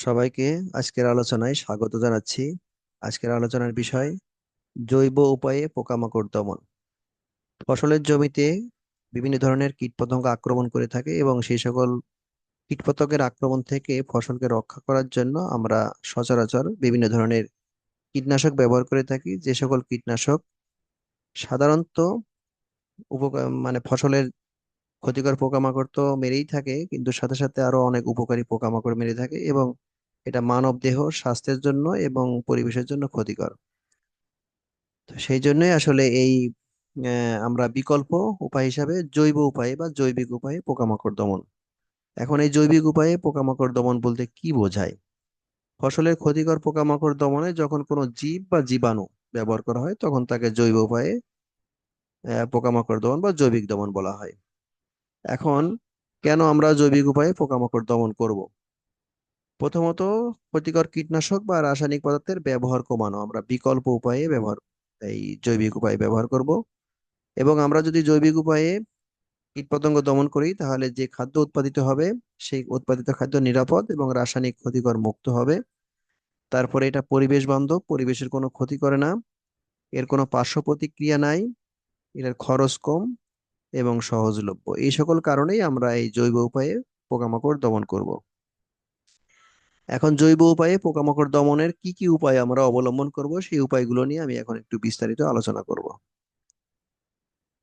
সবাইকে আজকের আলোচনায় স্বাগত জানাচ্ছি। আজকের আলোচনার বিষয়, জৈব উপায়ে পোকামাকড় দমন। ফসলের জমিতে বিভিন্ন ধরনের কীটপতঙ্গ আক্রমণ করে থাকে এবং সেই সকল কীটপতঙ্গের আক্রমণ থেকে ফসলকে রক্ষা করার জন্য আমরা সচরাচর বিভিন্ন ধরনের কীটনাশক ব্যবহার করে থাকি। যে সকল কীটনাশক সাধারণত উপকার মানে ফসলের ক্ষতিকর পোকামাকড় তো মেরেই থাকে, কিন্তু সাথে সাথে আরও অনেক উপকারী পোকামাকড় মেরে থাকে এবং এটা মানব দেহ স্বাস্থ্যের জন্য এবং পরিবেশের জন্য ক্ষতিকর। তো সেই জন্যই আসলে এই আমরা বিকল্প উপায় হিসাবে জৈব উপায়ে বা জৈবিক উপায়ে পোকামাকড় দমন। এখন এই জৈবিক উপায়ে পোকামাকড় দমন বলতে কি বোঝায়? ফসলের ক্ষতিকর পোকামাকড় দমনে যখন কোনো জীব বা জীবাণু ব্যবহার করা হয়, তখন তাকে জৈব উপায়ে পোকামাকড় দমন বা জৈবিক দমন বলা হয়। এখন কেন আমরা জৈবিক উপায়ে পোকামাকড় দমন করব? প্রথমত ক্ষতিকর কীটনাশক বা রাসায়নিক পদার্থের ব্যবহার কমানো। আমরা বিকল্প উপায়ে ব্যবহার, এই জৈবিক উপায়ে ব্যবহার করব। এবং আমরা যদি জৈবিক উপায়ে কীটপতঙ্গ দমন করি, তাহলে যে খাদ্য উৎপাদিত হবে, সেই উৎপাদিত খাদ্য নিরাপদ এবং রাসায়নিক ক্ষতিকর মুক্ত হবে। তারপরে এটা পরিবেশ বান্ধব, পরিবেশের কোনো ক্ষতি করে না। এর কোনো পার্শ্ব প্রতিক্রিয়া নাই এর খরচ কম এবং সহজলভ্য। এই সকল কারণেই আমরা এই জৈব উপায়ে পোকামাকড় দমন করব। এখন জৈব উপায়ে পোকামাকড় দমনের কি কি উপায় আমরা অবলম্বন করব? সেই উপায়গুলো নিয়ে আমি এখন একটু বিস্তারিত আলোচনা করব।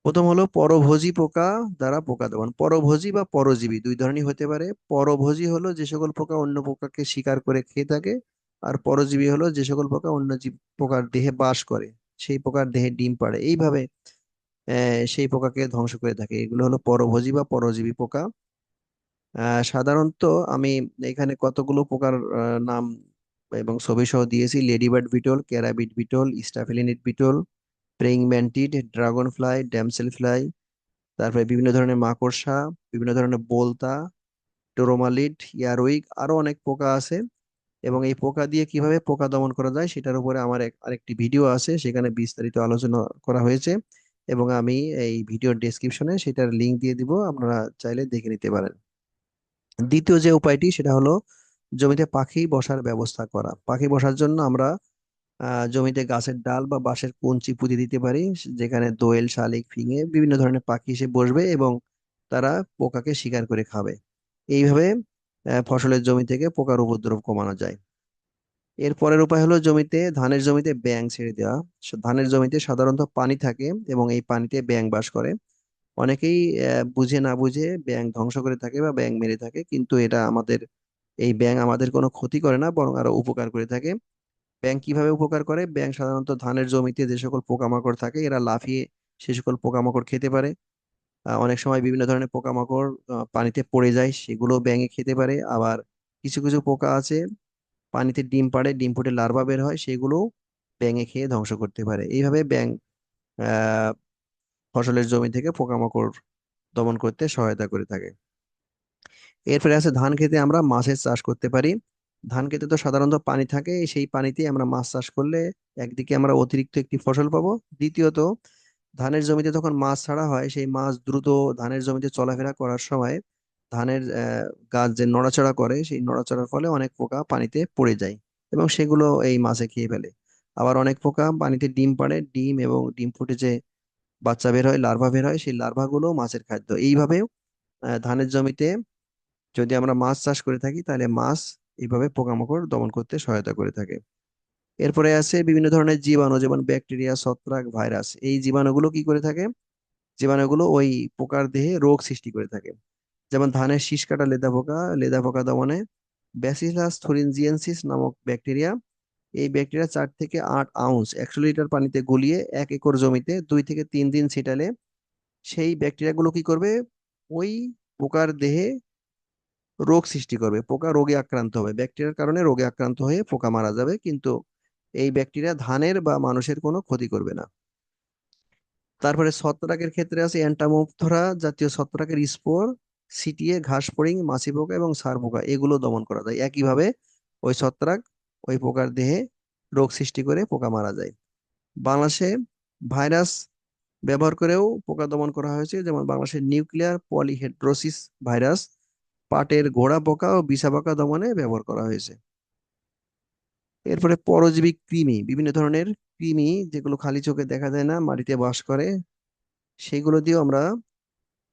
প্রথম হলো পরভোজী পোকা দ্বারা পোকা দমন। পরভোজী বা পরজীবী দুই ধরনের হতে পারে। পরভোজী হলো যে সকল পোকা অন্য পোকাকে শিকার করে খেয়ে থাকে আর পরজীবী হলো যে সকল পোকা অন্য জীব, পোকার দেহে বাস করে। সেই পোকার দেহে ডিম পাড়ে। এইভাবে সেই পোকাকে ধ্বংস করে থাকে। এগুলো হলো পরভোজী বা পরজীবী পোকা। সাধারণত আমি এখানে কতগুলো পোকার নাম এবং ছবি সহ দিয়েছি। Ladybird beetle, carabid beetle staphylinid beetle, praying mantid dragonfly damselfly তারপরে বিভিন্ন ধরনের মাকড়সা, বিভিন্ন ধরনের বোলতা টোরোমালিড ইয়ারউইক, আরও অনেক পোকা আছে। এবং এই পোকা দিয়ে কীভাবে পোকা দমন করা যায় সেটার উপরে আমার এক, আরেকটি ভিডিও আছে, সেখানে বিস্তারিত আলোচনা করা হয়েছে। এবং আমি এই ভিডিওর ডেসক্রিপশনে সেটার লিংক দিয়ে দিব, আপনারা চাইলে দেখে নিতে পারেন। দ্বিতীয় যে উপায়টি সেটা হলো জমিতে পাখি বসার ব্যবস্থা করা। পাখি বসার জন্য আমরা জমিতে গাছের ডাল বা বাঁশের কঞ্চি পুঁতে দিতে পারি, যেখানে দোয়েল, শালিক, ফিঙে বিভিন্ন ধরনের পাখি এসে বসবে এবং তারা পোকাকে শিকার করে খাবে। এইভাবে ফসলের জমি থেকে পোকার উপদ্রব কমানো যায়। এর পরের উপায় হলো জমিতে, ধানের জমিতে ব্যাঙ ছেড়ে দেওয়া। ধানের জমিতে সাধারণত পানি থাকে এবং এই পানিতে ব্যাঙ বাস করে। অনেকেই বুঝে না বুঝে ব্যাঙ ধ্বংস করে থাকে বা ব্যাঙ মেরে থাকে। কিন্তু এটা আমাদের, এই ব্যাঙ আমাদের কোনো ক্ষতি করে না, বরং আরও উপকার করে থাকে। ব্যাঙ কীভাবে উপকার করে? ব্যাঙ সাধারণত ধানের জমিতে যে সকল পোকামাকড় থাকে, এরা লাফিয়ে সে সকল পোকামাকড় খেতে পারে। অনেক সময় বিভিন্ন ধরনের পোকামাকড় পানিতে পড়ে যায়, সেগুলো ব্যাঙে খেতে পারে। আবার কিছু কিছু পোকা আছে, পানিতে ডিম পাড়ে, ডিম ফুটে লার্ভা বের হয় সেগুলো ব্যাঙে খেয়ে ধ্বংস করতে পারে। এইভাবে ব্যাঙ ফসলের জমি থেকে পোকামাকড় দমন করতে সহায়তা করে থাকে। এরপরে আছে ধান খেতে আমরা মাছের চাষ করতে পারি। ধান খেতে তো সাধারণত পানি থাকে, সেই পানিতে আমরা মাছ চাষ করলে একদিকে আমরা অতিরিক্ত একটি ফসল পাবো। দ্বিতীয়ত, ধানের জমিতে যখন মাছ ছাড়া হয়, সেই মাছ দ্রুত ধানের জমিতে চলাফেরা করার সময় ধানের গাছ যে নড়াচড়া করে, সেই নড়াচড়ার ফলে অনেক পোকা পানিতে পড়ে যায় এবং সেগুলো এই মাছে খেয়ে ফেলে। আবার অনেক পোকা পানিতে ডিম পাড়ে, ডিম এবং ডিম ফুটে যে বাচ্চা বের হয়, লার্ভা বের হয়, সেই লার্ভাগুলো মাছের খাদ্য। এইভাবে ধানের জমিতে যদি আমরা মাছ চাষ করে থাকি, তাহলে মাছ এইভাবে পোকামাকড় দমন করতে সহায়তা করে থাকে। এরপরে আছে বিভিন্ন ধরনের জীবাণু, যেমন ব্যাকটেরিয়া, ছত্রাক ভাইরাস। এই জীবাণুগুলো কি করে থাকে? জীবাণুগুলো ওই পোকার দেহে রোগ সৃষ্টি করে থাকে। যেমন ধানের শীষ কাটা লেদা পোকা লেদা পোকা দমনে ব্যাসিলাস থুরিনজিয়েন্সিস নামক ব্যাকটেরিয়া এই ব্যাকটেরিয়া চার থেকে আট আউন্স একশো লিটার পানিতে গুলিয়ে এক একর জমিতে দুই থেকে তিন দিন ছিটালে সেই ব্যাকটেরিয়াগুলো কি করবে? ওই পোকার দেহে রোগ সৃষ্টি করবে। পোকা রোগে আক্রান্ত হবে। ব্যাকটেরিয়ার কারণে রোগে আক্রান্ত হয়ে পোকা মারা যাবে, কিন্তু এই ব্যাকটেরিয়া ধানের বা মানুষের কোনো ক্ষতি করবে না। তারপরে ছত্রাকের ক্ষেত্রে আছে অ্যান্টামোপথরা, জাতীয় ছত্রাকের স্পোর, সিটিয়ে, ঘাস ফড়িং মাছি পোকা এবং সার পোকা এগুলো দমন করা যায়। একইভাবে ওই ছত্রাক ওই পোকার দেহে রোগ সৃষ্টি করে পোকা মারা যায়। বাংলাদেশে ভাইরাস ব্যবহার করেও পোকা দমন করা হয়েছে, যেমন বাংলাদেশের নিউক্লিয়ার পলিহেড্রোসিস ভাইরাস, পাটের গোড়া পোকা ও বিছা পোকা দমনে ব্যবহার করা হয়েছে। এরপরে পরজীবী কৃমি, বিভিন্ন ধরনের কৃমি যেগুলো খালি চোখে দেখা যায় না, মাটিতে বাস করে, সেগুলো দিয়েও আমরা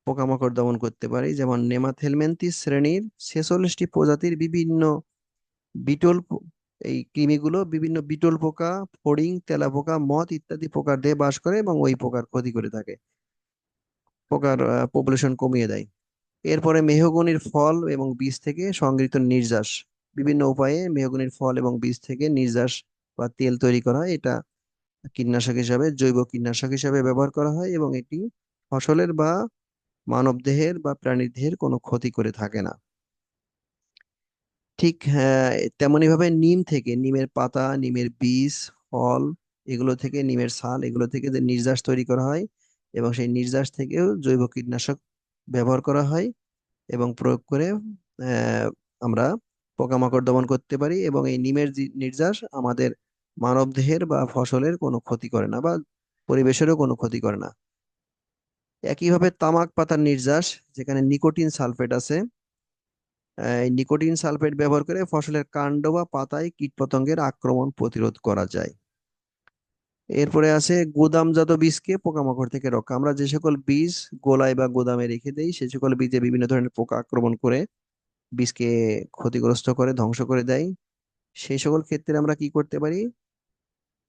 পোকামাকড় দমন করতে পারি, যেমন নেমাথেলমেন্থিস শ্রেণির ছেচল্লিশটি প্রজাতির বিভিন্ন বিটল এই কৃমিগুলো বিভিন্ন বিটল পোকা, ফড়িং, তেলা পোকা, মথ ইত্যাদি পোকার দেহে বাস করে এবং ওই পোকার ক্ষতি করে থাকে। পোকার পপুলেশন কমিয়ে দেয়। এরপরে মেহগনির ফল এবং বীজ থেকে সংগৃহীত নির্যাস। বিভিন্ন উপায়ে মেহগনির ফল এবং বীজ থেকে নির্যাস বা তেল তৈরি করা হয়। এটা কীটনাশক হিসাবে, জৈব কীটনাশক হিসাবে ব্যবহার করা হয় এবং এটি ফসলের বা মানবদেহের বা প্রাণীর দেহের কোনো ক্ষতি করে থাকে না। ঠিক হ্যাঁ তেমনি ভাবে নিম থেকে, নিমের পাতা, নিমের বীজ, ফল, এগুলো থেকে নিমের ছাল এগুলো থেকে যে নির্যাস তৈরি করা হয় এবং সেই নির্যাস থেকেও জৈব কীটনাশক ব্যবহার করা হয় এবং প্রয়োগ করে আমরা পোকামাকড় দমন করতে পারি এবং এই নিমের নির্যাস আমাদের মানবদেহের বা ফসলের কোনো ক্ষতি করে না বা পরিবেশেরও কোনো ক্ষতি করে না। একইভাবে তামাক পাতার নির্যাস, যেখানে নিকোটিন সালফেট আছে নিকোটিন সালফেট ব্যবহার করে ফসলের কাণ্ড বা পাতায় কীটপতঙ্গের আক্রমণ প্রতিরোধ করা যায়। এরপরে আছে গুদামজাত বীজকে পোকামাকড় থেকে রক্ষা। আমরা যে সকল বীজ গোলায় বা গুদামে রেখে দেই, সে সকল বীজে বিভিন্ন ধরনের পোকা আক্রমণ করে বীজকে ক্ষতিগ্রস্ত করে, ধ্বংস করে দেয়। সেই সকল ক্ষেত্রে আমরা কি করতে পারি?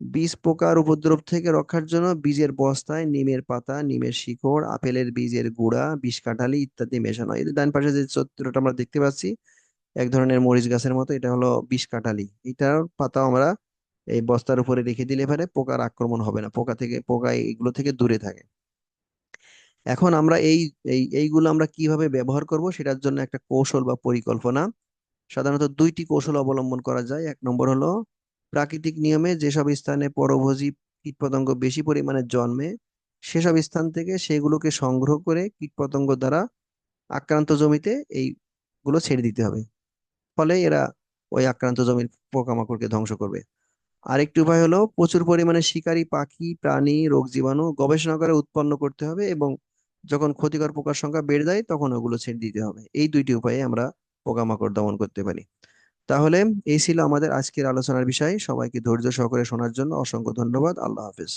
বীজ পোকার উপদ্রব থেকে রক্ষার জন্য বীজের বস্তায় নিমের পাতা, নিমের শিকড়, আপেলের বীজের গুঁড়া, বিষ কাঠালি ইত্যাদি মেশানো। হয় ডান পাশে যে চিত্রটা আমরা দেখতে পাচ্ছি, এক ধরনের মরিচ গাছের মতো, এটা হলো বিষ কাঠালি। এটার পাতা আমরা এই বস্তার উপরে রেখে দিলে পারে পোকার আক্রমণ হবে না, পোকা থেকে, পোকা এগুলো থেকে দূরে থাকে। এখন আমরা এই এই, এইগুলো আমরা কীভাবে ব্যবহার করব সেটার জন্য একটা কৌশল বা পরিকল্পনা। সাধারণত দুইটি কৌশল অবলম্বন করা যায়। এক নম্বর হলো প্রাকৃতিক নিয়মে যেসব স্থানে পরভোজী কীটপতঙ্গ বেশি পরিমাণে জন্মে, সেসব স্থান থেকে সেগুলোকে সংগ্রহ করে কীটপতঙ্গ দ্বারা আক্রান্ত জমিতে এইগুলো ছেড়ে দিতে হবে। ফলে এরা ওই আক্রান্ত জমির পোকামাকড়কে ধ্বংস করবে। আরেকটি উপায় হলো প্রচুর পরিমাণে শিকারী, পাখি, প্রাণী, রোগ জীবাণু গবেষণা করে উৎপন্ন করতে হবে এবং যখন ক্ষতিকর পোকার সংখ্যা বেড়ে যায় তখন ওগুলো ছেড়ে দিতে হবে। এই দুইটি উপায়ে আমরা পোকামাকড় দমন করতে পারি। তাহলে এই ছিল আমাদের আজকের আলোচনার বিষয়। সবাইকে ধৈর্য সহকারে শোনার জন্য অসংখ্য ধন্যবাদ। আল্লাহ হাফেজ।